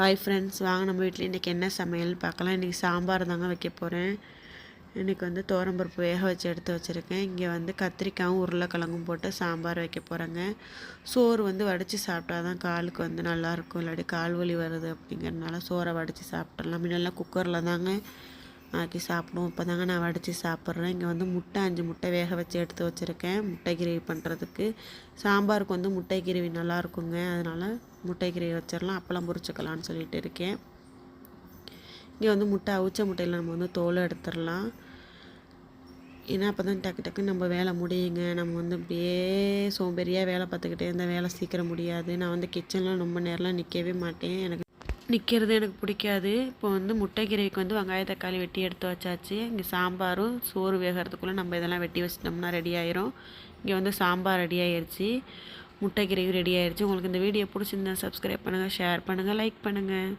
Hi friends வாங்க நம்ம வீட்டில் இன்றைக்கி என்ன சமையல் பார்க்கலாம். இன்றைக்கி சாம்பார் தாங்க வைக்க போகிறேன் இன்றைக்கி வந்து தோரம்பருப்பு வேக வச்சு எடுத்து வச்சுருக்கேன். இங்கே வந்து கத்திரிக்காயும் உருளைக்கிழங்கும் போட்டு சாம்பார் வைக்க போகிறேங்க சோறு வந்து வடித்து சாப்பிட்டா தான் காலுக்கு வந்து நல்லாயிருக்கும் இல்லாட்டி கால் வலி வருது அப்படிங்கிறதுனால சோறை வடித்து சாப்பிட்றலாம் முன்னெல்லாம் குக்கரில் தாங்க ஆக்கி சாப்பிடுவோம். இப்போ தாங்க நான் வடித்து சாப்பிட்றேன். இங்கே வந்து முட்டை அஞ்சு முட்டை வேக வச்சு எடுத்து வச்சுருக்கேன். முட்டை கிரேவி பண்ணுறதுக்கு சாம்பாருக்கு வந்து முட்டை கிரேவி நல்லா இருக்குங்க. அதனால் முட்டை கிரேவி வச்சிடலாம் அப்பளம் பொரிச்சுக்கலான்னு சொல்லிட்டு இருக்கேன். இங்கே வந்து முட்டை அவிச்ச முட்டையில் நம்ம வந்து தோலை எடுத்துடலாம் ஏன்னா அப்போ தான் டக்கு டக்குன்னு நம்ம வேலை முடியுங்க. நம்ம வந்து அப்படியே சோம்பேறியாக வேலை பார்த்துக்கிட்டே இருந்தால் வேலை சீக்கிரம் முடியாது. நான் வந்து கிச்சனில் ரொம்ப நேரம்லாம் நிற்கவே மாட்டேன். எனக்கு நிற்கிறது எனக்கு பிடிக்காது. இப்போ வந்து முட்டை கிரேவிக்கு வந்து வெங்காய தக்காளி வெட்டி எடுத்து வச்சாச்சு. இங்கே சாம்பாரும் சோறு வேகிறதுக்குள்ளே நம்ம இதெல்லாம் வெட்டி வச்சிட்டோம்னா ரெடி ஆயிரும். இங்கே வந்து சாம்பார் ரெடி ஆயிடுச்சு முட்டை கிரேவி ரெடி ஆயிடுச்சு உங்களுக்கு இந்த வீடியோ பிடிச்சிருந்தா சப்ஸ்கிரைப் பண்ணுங்கள் ஷேர் பண்ணுங்கள் லைக் பண்ணுங்கள்